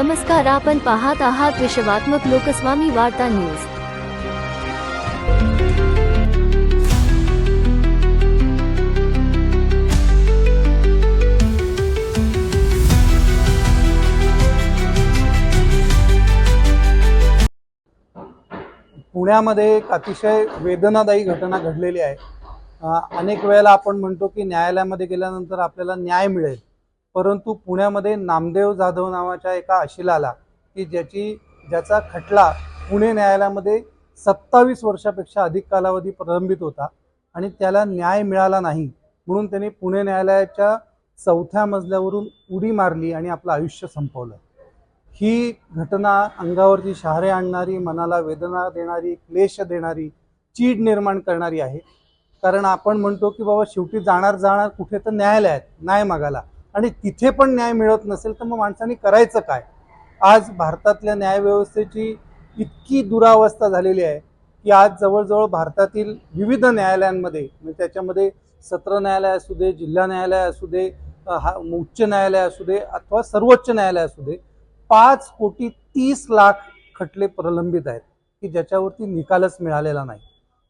नमस्कार आपण पाहत आहात विश्वात्मक लोकस्वामी वार्ता न्यूज. पुण्यामध्ये एक अतिशय वेदनादायी घटना घडलेली आहे. अनेक वेळेला आपण म्हणतो की न्यायालयामध्ये गेल्यानंतर आपल्याला न्याय मिळेल. परंतु पुण्यामध्ये नामदेव जाधव नावाच्या एका अशिलाला की ज्याची ज्याचा खटला पुणे न्यायालयामध्ये सत्तावीस वर्षापेक्षा अधिक कालावधी प्रलंबित होता आणि त्याला न्याय मिळाला नाही म्हणून त्यांनी पुणे न्यायालयाच्या चौथ्या मजल्यावरून उडी मारली आणि आपलं आयुष्य संपवलं. ही घटना अंगावरती शहारे आणणारी मनाला वेदना देणारी क्लेश देणारी चीड निर्माण करणारी आहे. कारण आपण म्हणतो की बाबा शेवटी जाणार जाणार कुठे तर न्यायालयात न्याय मागायला. आणि तिथे पण न्याय मिळत नसेल तर मग माणसाने करायचं काय? आज भारतातल्या न्यायव्यवस्थेची इतकी दुरावस्था झालेली आहे की आज जवळजवळ भारतातील विविध न्यायालयांमध्ये म्हणजे त्याच्यामध्ये सत्र न्यायालय असू दे जिल्हा न्यायालय असू दे हा उच्च न्यायालय असू दे अथवा सर्वोच्च न्यायालय असू दे पाच कोटी तीस लाख खटले प्रलंबित आहेत की ज्याच्यावरती निकालच मिळालेला नाही.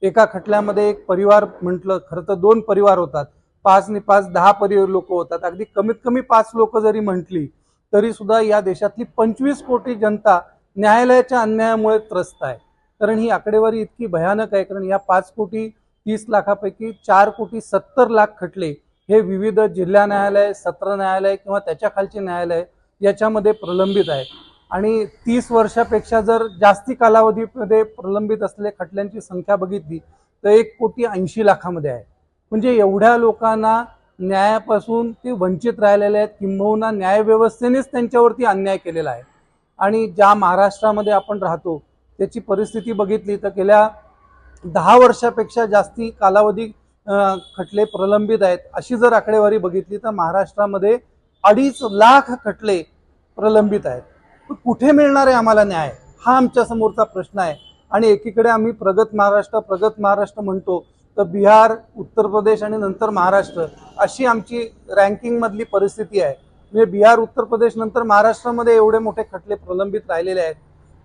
एका खटल्यामध्ये एक परिवार म्हटलं खरं तर दोन परिवार होतात पाच नि पाच दहा परिवार लोक होतात. अगदी कमीत कमी पाच लोक जरी म्हटली तरी सुद्धा या देशातली पंचवीस कोटी जनता न्यायालयाच्या अन्यायामुळे त्रस्त आहे. कारण ही आकडेवारी इतकी भयानक आहे कारण या पाच कोटी तीस लाखापैकी चार कोटी सत्तर लाख खटले हे विविध जिल्हा न्यायालय सत्र न्यायालय किंवा त्याच्या खालचे न्यायालय याच्यामध्ये प्रलंबित आहे. आणि तीस वर्षापेक्षा जर जास्ती कालावधीमध्ये प्रलंबित असलेल्या खटल्यांची संख्या बघितली तर एक कोटी ऐंशी लाखामध्ये आहे. म्हणजे एवढ्या लोकांना न्यायापासून ते वंचित राहिलेले आहेत किंबहुना न्यायव्यवस्थेनेच त्यांच्यावरती अन्याय केलेला आहे. आणि ज्या महाराष्ट्रामध्ये आपण राहतो त्याची परिस्थिती बघितली तर गेल्या दहा वर्षापेक्षा जास्ती कालावधी खटले प्रलंबित आहेत. अशी जर आकडेवारी बघितली तर महाराष्ट्रामध्ये अडीच लाख खटले प्रलंबित आहेत. कुठे मिळणार आहे आम्हाला न्याय? हा आमच्या समोरचा प्रश्न आहे. आणि एकीकडे आम्ही प्रगत महाराष्ट्र प्रगत महाराष्ट्र म्हणतो. तर बिहार उत्तर प्रदेश आणि नंतर महाराष्ट्र अशी आमची रँकिंगमधली परिस्थिती आहे. म्हणजे बिहार उत्तर प्रदेश नंतर महाराष्ट्रामध्ये एवढे मोठे खटले प्रलंबित राहिलेले आहेत.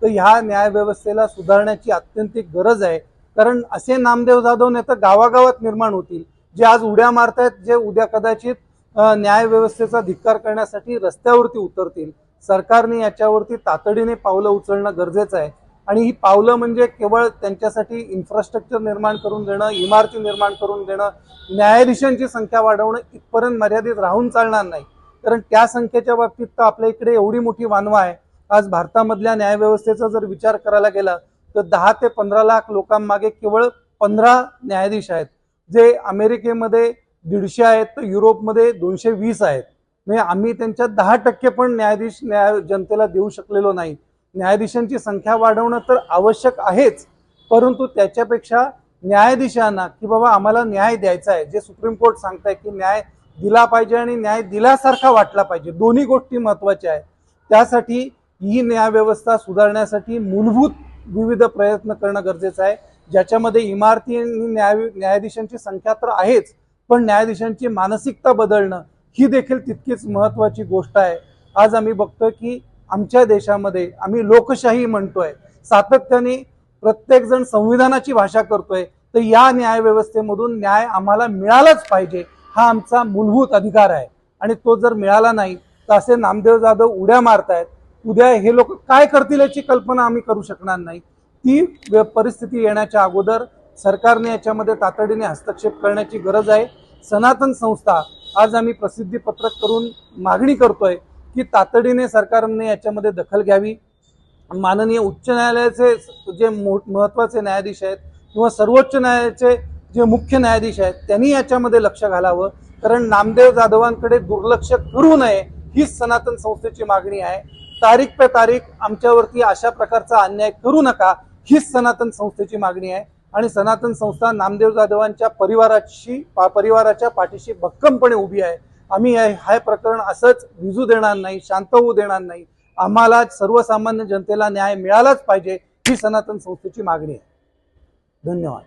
तर ह्या न्यायव्यवस्थेला सुधारण्याची अत्यंतिक गरज आहे. कारण असे नामदेव जाधव नेता गावागावात निर्माण होतील. जे आज उड्या मारतायत जे उद्या कदाचित न्यायव्यवस्थेचा धिक्कार करण्यासाठी रस्त्यावरती उतरतील. सरकारने याच्यावरती तातडीने पावलं उचलणं गरजेचं आहे. आणि ही पावलं म्हणजे केवळ त्यांच्यासाठी इन्फ्रास्ट्रक्चर निर्माण करून देणं इमारती निर्माण करून देणं न्यायाधीशांची संख्या वाढवणं इथपर्यंत मर्यादित राहून चालणार नाही. कारण त्या संख्येच्या बाबतीत तर आपल्या इकडे एवढी मोठी वानवा आहे. आज भारतामधल्या न्यायव्यवस्थेचा जर विचार करायला गेला तर दहा ते पंधरा लाख लोकांमागे केवळ पंधरा न्यायाधीश आहेत. जे अमेरिकेमध्ये दीडशे आहेत तर युरोपमध्ये दोनशे वीस आहेत. म्हणजे आम्ही त्यांच्या दहा टक्के पण न्यायाधीश न्याय जनतेला देऊ शकलेलो नाही. न्यायाधीशांची संख्या वाढवणं तर आवश्यक आहेच परंतु त्याच्यापेक्षा न्यायाधीशांना की बाबा आम्हाला न्याय द्यायचा आहे जे सुप्रीम कोर्ट सांगताय की न्याय दिला पाहिजे आणि न्याय दिल्यासारखा वाटला पाहिजे दोन्ही गोष्टी महत्त्वाच्या आहेत. त्यासाठी ही न्यायव्यवस्था सुधारण्यासाठी मूलभूत विविध प्रयत्न करणं गरजेचं आहे ज्याच्यामध्ये इमारती आणि न्याय न्यायाधीशांची संख्या तर आहेच पण न्यायाधीशांची मानसिकता बदलणं ही देखील तितकीच महत्वाची गोष्ट आहे. आज आम्ही बघतोय की आमच्या देशामध्ये आम्ही लोकशाही म्हणतोय सातत्याने प्रत्येकजण संविधानाची भाषा करतोय तर या न्यायव्यवस्थेमधून न्याय आम्हाला मिळालाच पाहिजे हा आमचा मूलभूत अधिकार आहे. आणि तो जर मिळाला नाही तर असे नामदेव जाधव उड्या मारतायत उद्या हे लोक काय करतील याची कल्पना आम्ही करू शकणार नाही. ती परिस्थिती येण्याच्या अगोदर सरकारने याच्यामध्ये तातडीने हस्तक्षेप करण्याची गरज आहे. सनातन संस्था आज आम्ही प्रसिद्धी पत्रक करून मागणी करतोय की तातडीने सरकारने याच्यामध्ये दखल घ्यावी. माननीय उच्च न्यायालयाचे जे मो- महत्त्वाचे न्यायाधीश आहेत किंवा सर्वोच्च न्यायालयाचे जे मुख्य न्यायाधीश आहेत त्यांनी याच्यामध्ये लक्ष घालावं. कारण नामदेव जाधवांकडे दुर्लक्ष करू नये हीच सनातन संस्थेची मागणी आहे. तारीख पे तारीख आमच्यावरती अशा प्रकारचा अन्याय करू नका हीच सनातन संस्थेची मागणी आहे. आणि सनातन संस्था नामदेव जाधवांच्या परिवाराशी पा- परिवाराच्या पाठीशी भक्कमपणे उभी आहे. आम्ही हे प्रकरण असंच विजू देणार नाही शांत होऊ देणार नाही. आम्हाला सर्वसामान्य जनतेला न्याय मिळालाच पाहिजे ही सनातन संस्थेची मागणी आहे. धन्यवाद.